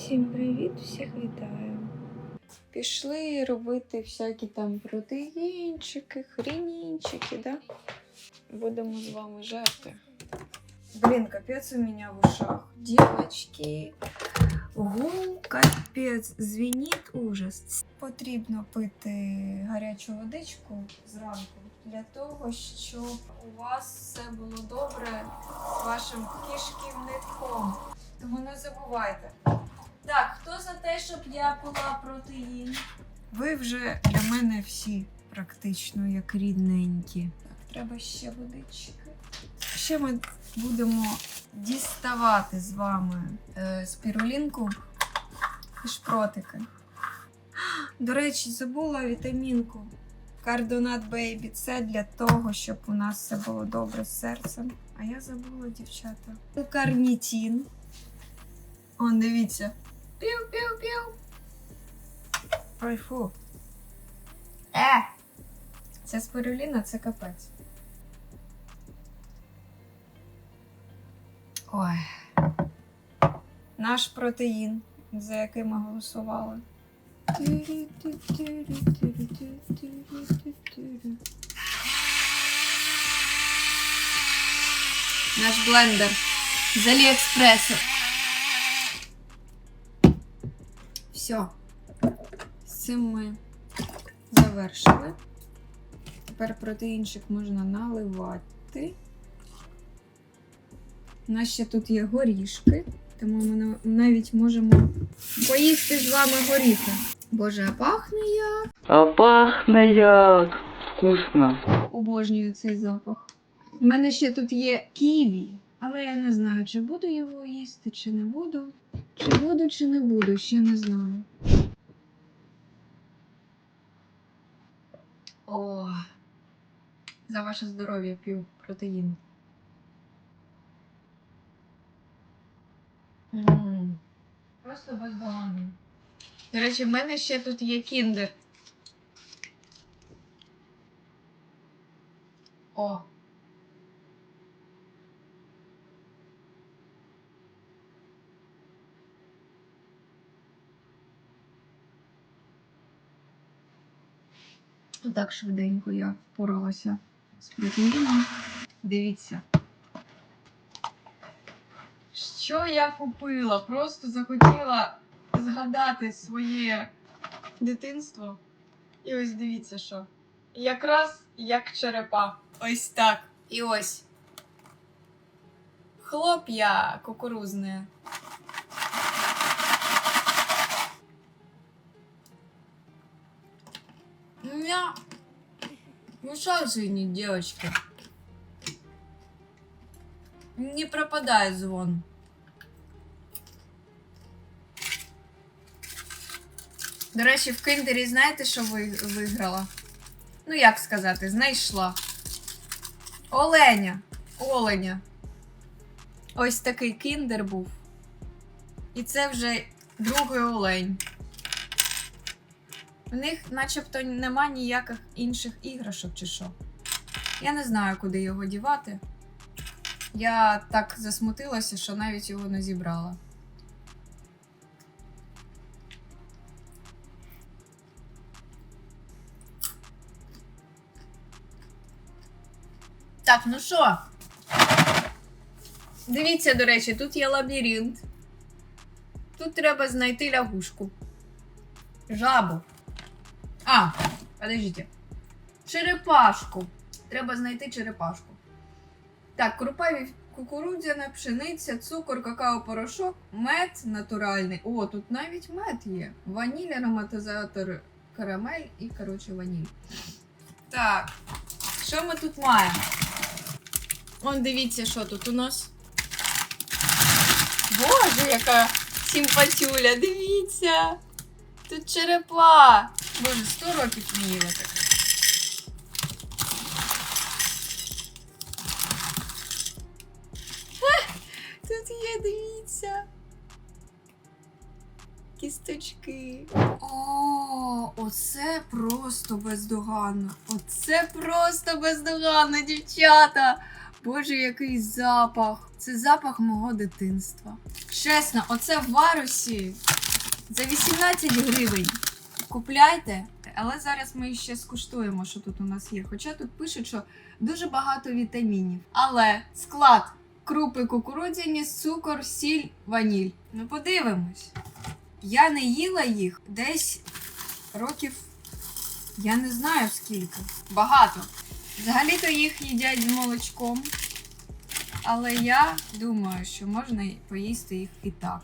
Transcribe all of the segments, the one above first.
Всім привіт, всіх вітаю. Пішли робити всякі там протеїнчики, хренінчики, да? Будемо з вами жерти. Блін, капець у мене в ушах. Дівочки, гул, капець, звенить ужас. Потрібно пити гарячу водичку зранку для того, щоб у вас все було добре з вашим кишківником. Тому не забувайте. Так, хто за те, щоб я пила протеїн? Ви вже для мене всі практично як рідненькі. Так, треба ще водички. Ще ми будемо діставати з вами е, спірулінку і шпротики. До речі, забула вітамінку. Кардонат Бейбі. Це для того, щоб у нас все було добре з серцем. А я забула, дівчата. Карнітін. Он, дивіться. Пів-пів-пів. Ой, фу. Е! Це спируліна, це капець. Ой. Наш протеїн, за який ми голосували. Наш блендер з Аліекспресу. Все. З цим ми завершили. Тепер протеїнчик можна наливати. У нас ще тут є горішки, тому ми навіть можемо поїсти з вами горіхи. Боже, а пахне як. А пахне як вкусно. Обожнюю цей запах. У мене ще тут є ківі, але я не знаю, чи буду його їсти, чи не буду. Чи буду, чи не буду, ще не знаю. О, за ваше здоров'я п'ю протеїн. М, Просто бездоганно. До речі, в мене ще тут є кіндер. О. Так швиденько я впоралася з протеїном. Дивіться. Що я купила? Просто захотіла згадати своє дитинство. І ось дивіться що. Якраз як черепа. Ось так. І ось. Хлоп'я кукурузне. Меня ушах звенит, девочки. Не пропадает звон. До речі, в киндері знаєте, що ви виграла? Ну, як сказати, знайшла. Оленя. Оленя. Ось такий кіндер був. І це вже другий олень. У них начебто нема ніяких інших іграшок чи що. Я не знаю, куди його дівати. Я так засмутилася, що навіть його не зібрала. Так, ну що? Дивіться, до речі, тут є лабіринт. Тут треба знайти лягушку. Жабу. А, подождите. Черепашку. Треба знайти черепашку. Так, крупа кукурудзяна, пшениця, цукор, какао-порошок, мед натуральний. О, тут навіть мед є. Ваніль, ароматизатор, карамель і, коротше, ваніль. Так, що ми тут маємо? Он дивіться, що тут у нас. Боже, яка симпатюля, дивіться. Тут черепа. Боже, 100 років не їла таке. Тут є, дивіться. Кісточки. О, оце просто бездоганно. Оце просто бездоганно, дівчата. Боже, який запах! Це запах мого дитинства. Чесно, оце в варусі за 18 гривень. Купляйте, але зараз ми ще скуштуємо, що тут у нас є. Хоча тут пишуть, що дуже багато вітамінів. Але склад крупи кукурудзяні, цукор, сіль, ваніль. Ну подивимось. Я не їла їх десь років. Я не знаю скільки. Багато. Взагалі-то їх їдять з молочком. Але я думаю, що можна поїсти їх і так.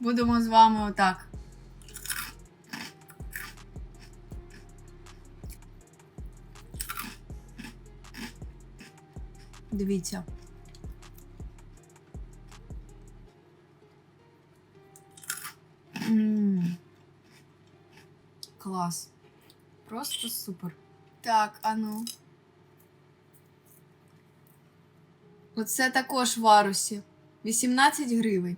Будемо з вами отак. Дивіться. М. Клас. Просто супер. Так, а ну. Оце також в Арусі. 18 гривень.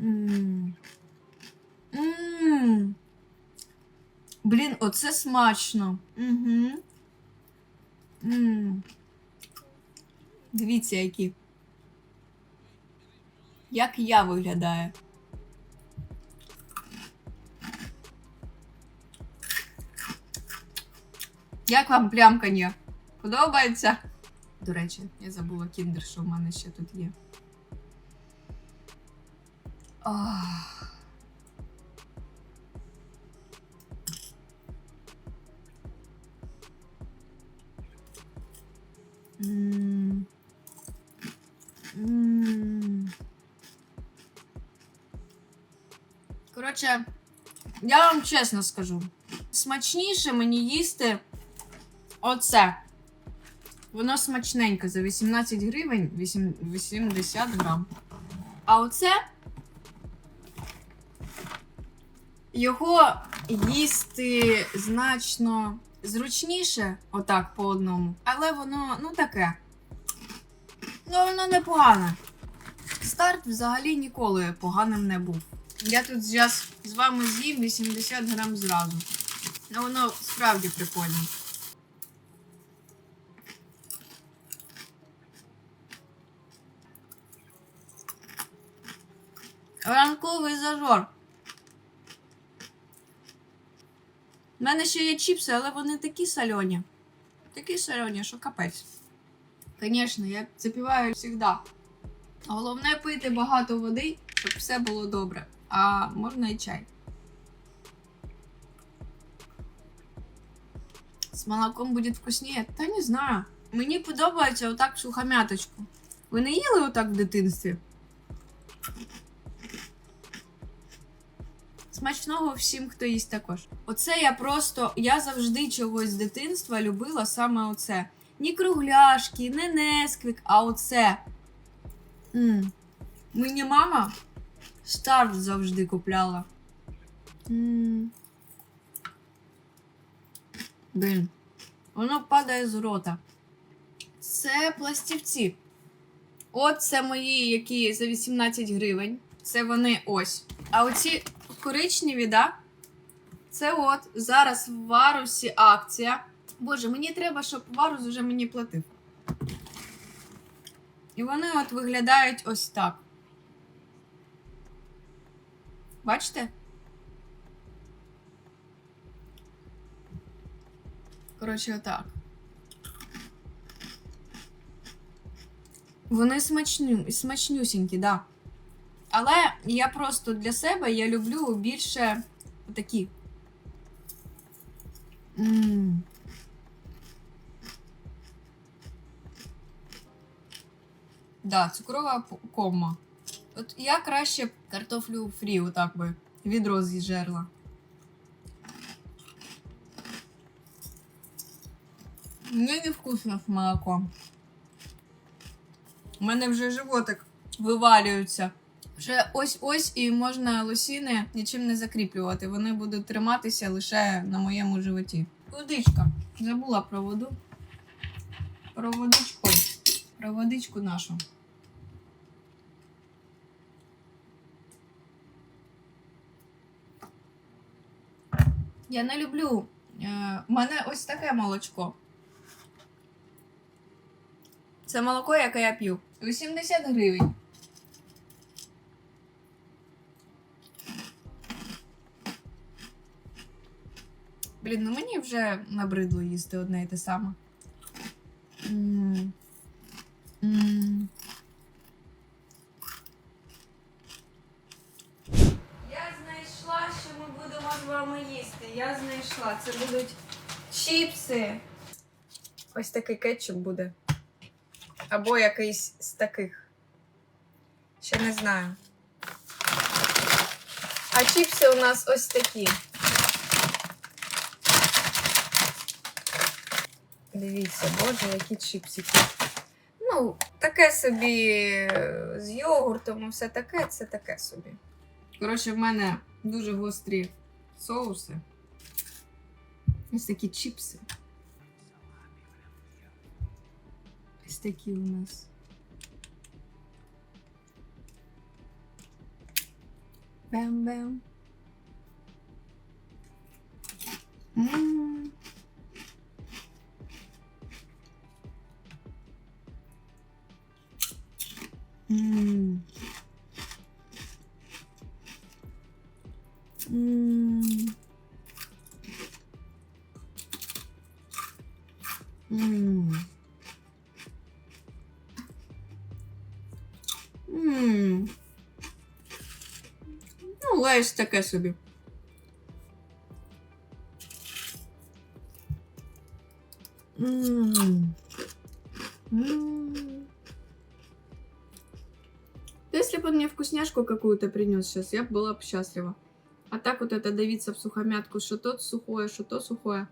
Мм. Мм. Блін, оце смачно. Угу. Мм. Дивіться, які. Як я виглядаю. Як вам плямкання? Подобається? До речі, я забула кіндер, що в мене ще тут є. Ах. М. Коротше, я вам чесно скажу. Смачніше мені їсти оце. Воно смачненьке за 18 гривень, 8 80 грам. А оце його їсти значно зручніше, отак по одному. Але воно, ну таке. Ну, воно непогане. Старт взагалі ніколи поганим не був. Я тут зараз з вами з'їм 80 грам зразу. Ну, воно справді прикольне. Ранковий зажор. У мене ще є чіпси, але вони такі сальоні. Такі сальоні, що капець. Звісно, я запіваю завжди. Головне пити багато води, щоб все було добре. А можна і чай. З молоком буде вкусніше? Та не знаю. Мені подобається отак сухомяточку. Ви не їли отак в дитинстві? Смачного всім, хто їсть також. Оце я просто. Я завжди чогось з дитинства любила саме оце. Ні кругляшки, не несквік, а оце. м Мені мама старт завжди купляла. м Блін. Воно падає з рота. Це пластівці. От це мої, які за 18 гривень. Це вони ось. А оці коричневі, да? Це от зараз в Варусі акція. Боже, мені треба, щоб Варус вже мені платив. І вони от виглядають ось так. Бачите? Коротше, отак. Вони смачню, смачнюсінькі, да. Але я просто для себе я люблю більше такі. М. Да, цукрова кома. От я краще картофлю фрі, отак би, відро з'їжерла. Мені не вкусно з молоком. У мене вже животик вивалюється. Вже ось-ось і можна лосіни нічим не закріплювати. Вони будуть триматися лише на моєму животі. Водичка. Забула про воду. Про водичку. Про водичку нашу. Я не люблю. Е, У мене ось таке молочко. Це молоко, яке я п'ю. 80 гривень. Блін, ну мені вже набридло їсти одне і те саме. Я знайшла, що ми будемо з вами їсти. Я знайшла. Це будуть чіпси. Ось такий кетчуп буде. Або якийсь з таких. Ще не знаю. А чіпси у нас ось такі. Дивіться, боже, які чіпсики. Ну, таке собі е, з йогуртом, і все таке, це таке собі. Коротше, в мене дуже гострі соуси. Ось такі чіпси. Ось такі у нас. Бем-бем. М. М. М. М. Ну, лайс собі. М. М. вкусняшку какую-то принес сейчас, я бы была бы счастлива. А так вот это давиться в сухомятку, что то сухое, что то сухое.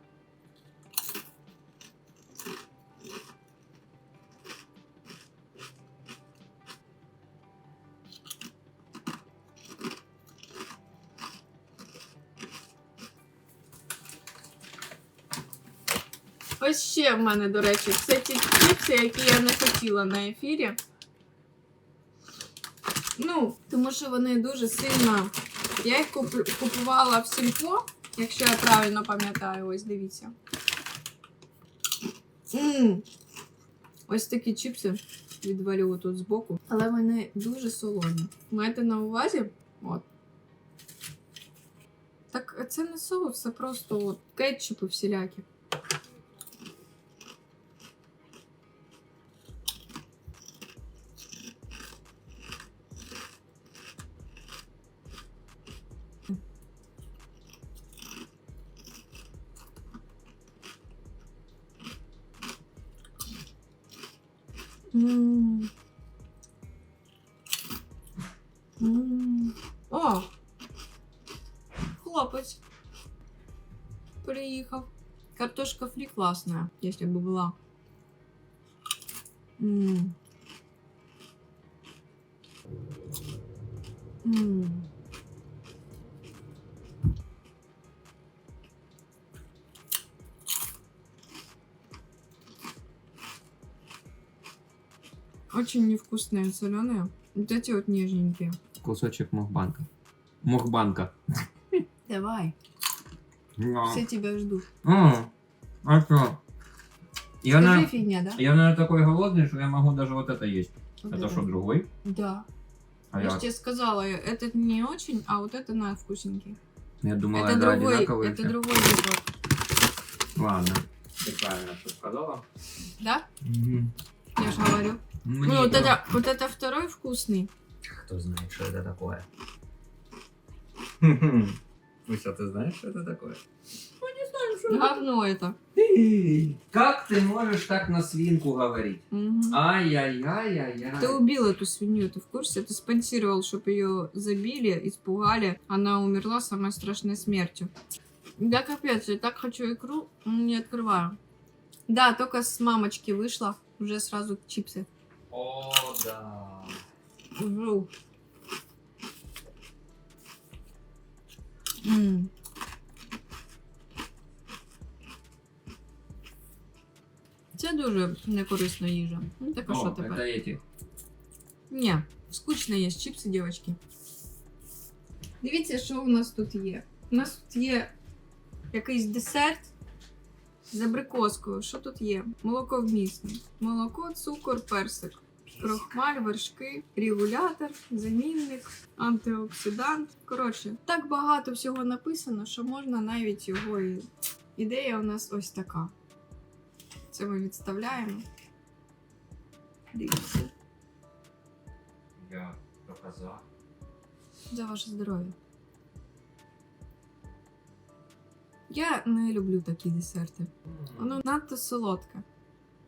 Ось ще в мене, до речі, це ті чіпси, які я не хотіла на ефірі. Тому що вони дуже сильно. Я їх купувала в сільпо, якщо я правильно пам'ятаю, ось дивіться. м Ось такі чіпси відвалю тут збоку. Але вони дуже солоні. Маєте на увазі? От. Так це не соус, це просто от кетчупи всілякі. М. М. О! Хлопець. Приїхав. Картошка фрі класна, якщо б була. М. М. Очень невкусные, соленые. Вот эти вот нежненькие. Кусочек мухбанка. Мухбанка. Давай, все тебя ждут. А что? Я, Скажи на... фигня, да? я, наверное, такой голодный, что я могу даже вот это есть. Вот это что, другой? Да. А я же тебе сказала, этот не очень, а вот это на вкусненький. я думала, это да, другой, это все. другой десерт. Ладно. Ты правильно что сказала. Да? Мгм. Я же говорю. Мне ну, вот это- это, вот это второй вкусный. Кто знает, что это такое? Пусть, а ты знаешь, что это такое? Говно это. Как ты можешь так на свинку говорить? Мгм. Ай-яй-яй-яй-яй. Ты убил эту свинью, ты в курсе? Ты спонсировал, чтобы ее забили, испугали. Она умерла самой страшной смертью. Да капец, я так хочу икру, м, не открываю. Да, только с мамочки вышла, уже сразу чипсы. О, да. Жу. М. Це дуже некорисна їжа. Ну, так а що О, тепер? это эти. Ні, скучно є чіпси, дівчатки. Дивіться, що у нас тут є. У нас тут є якийсь десерт з абрикоскою. Що тут є? Молоко вмісне. Молоко, цукор, персик. Крохмаль, вершки, регулятор, замінник, антиоксидант. Коротше, так багато всього написано, що можна навіть його і. Ідея у нас ось така. Це ми відставляємо. Дивіться. Я показав. За ваше здоров'я. Я не люблю такі десерти. Воно надто солодке.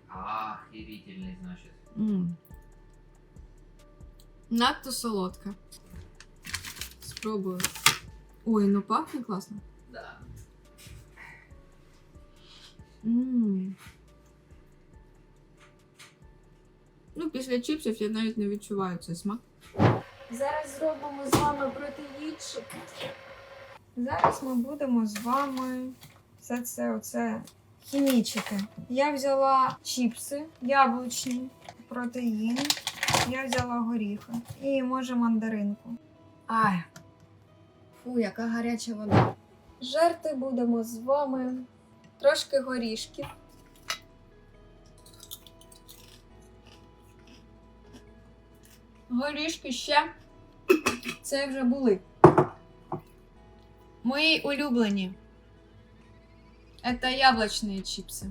Охерительный, значит. м Надто солодке. Спробую. Ой, ну пахне класно. Да. Ну, після чіпсів я навіть не відчуваю цей смак. Зараз зробимо з вами протеїнчик. Зараз ми будемо з вами все це оце хімічити. Я взяла чіпси, яблучні, протеїн. Я взяла горіхи і може мандаринку. Ай. Фу, яка гаряча вода. Жерти будемо з вами трошки горішків. Горішки ще. Це вже були. Мої улюблені. Это яблочные чипсы.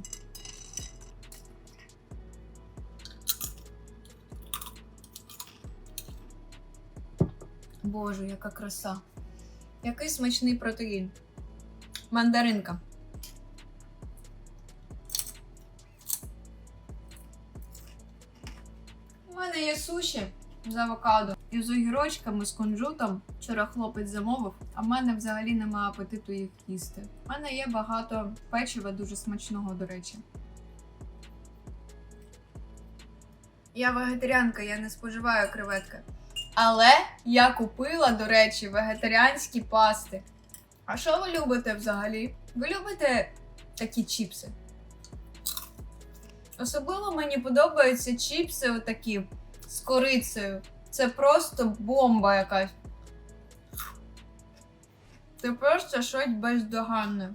Боже, яка краса. Який смачний протеїн. Мандаринка. У мене є суші з авокадо і з огірочками, з кунжутом. Вчора хлопець замовив, а в мене взагалі немає апетиту їх їсти. У мене є багато печива, дуже смачного, до речі. Я вегетаріанка, я не споживаю креветки. Але я купила, до речі, вегетаріанські пасти. А що ви любите взагалі? Ви любите такі чіпси? Особливо мені подобаються чіпси отакі з корицею. Це просто бомба якась. Це просто щось бездоганне.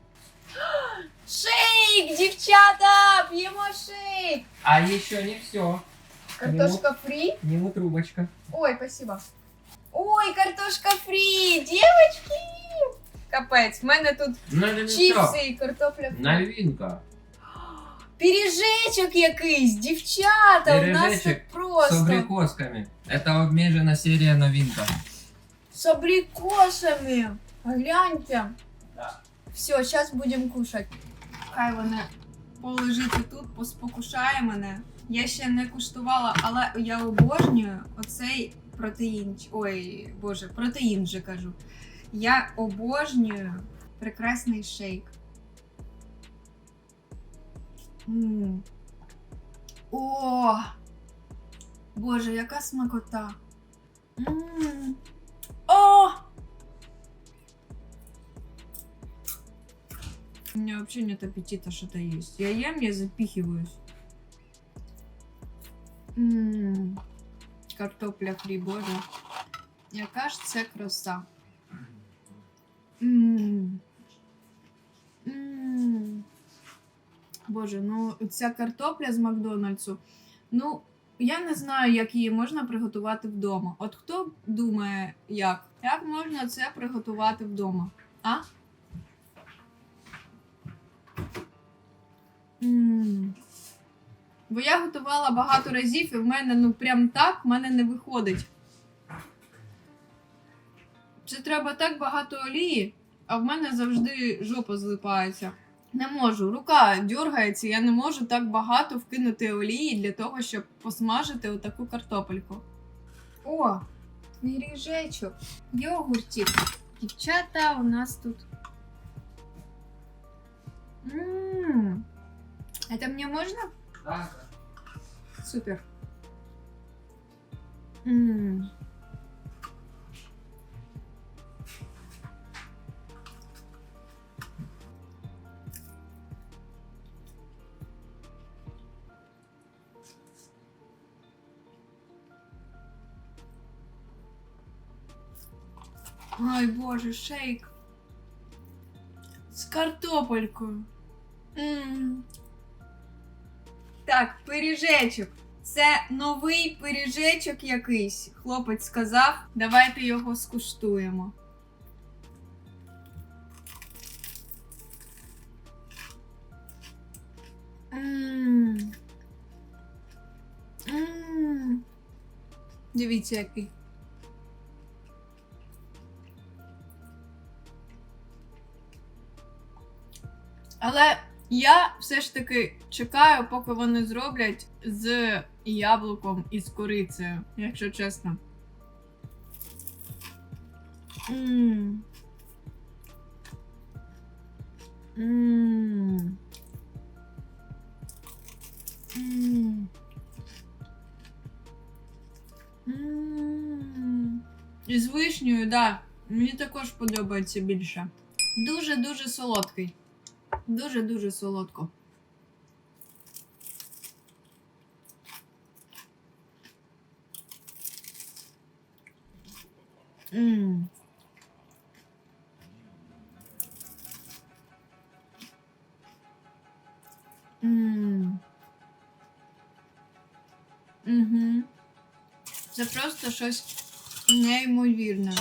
Шейк, дівчата! П'ємо шейк! А еще не все. Картошка фрі. Нему трубочка. Ой, спасибо. Ой, картошка фрі! Дівчатки! Капець, в мене тут это чіпси і картопля фрі. Новинка. Пиріжечок якийсь, дівчата, у нас тут Пиріжечок просто. С абрикосками. Это обмежена серия новинка. С абрикосами. Гляньте. Да. Все, зараз будемо кушати. Хай вона полежить тут, поспокушає мене. Я ще не куштувала, але я обожнюю оцей протеїн. Ой, боже, протеїн вже кажу. Я обожнюю прекрасний шейк. м О! Боже, яка смакота. м О! У меня вообще нет аппетита что-то есть. Я ем, я запихиваюсь. М, Картопля фрі, боже. Яка ж це краса. М. М. Боже, ну ця картопля з Макдональдсу. Ну, я не знаю, як її можна приготувати вдома. От хто думає, як? Як можна це приготувати вдома? А? Бо я готувала багато разів, і в мене ну прям так в мене не виходить. Це треба так багато олії, а в мене завжди жопа злипається. Не можу, рука дергається, я не можу так багато вкинути олії для того, щоб посмажити отаку картопельку. О, пиріжечок, йогуртик. Дівчата у нас тут. Ммм. Это мне можно? Да. Супер. М. Ой, боже, шейк. З картопелькою. М. Пиріжечок. Це новий пиріжечок якийсь. Хлопець сказав. Давайте його скуштуємо. М. М. Дивіться, який. Але я все ж таки чекаю, поки вони зроблять з яблуком і з корицею, якщо чесно. Мм. Мм. Мм. Мм. І з вишнею, так. Да. Мені також подобається більше. Дуже-дуже солодкий. Дуже-дуже солодко. Мм. Мм. Угу. Це просто щось неймовірне.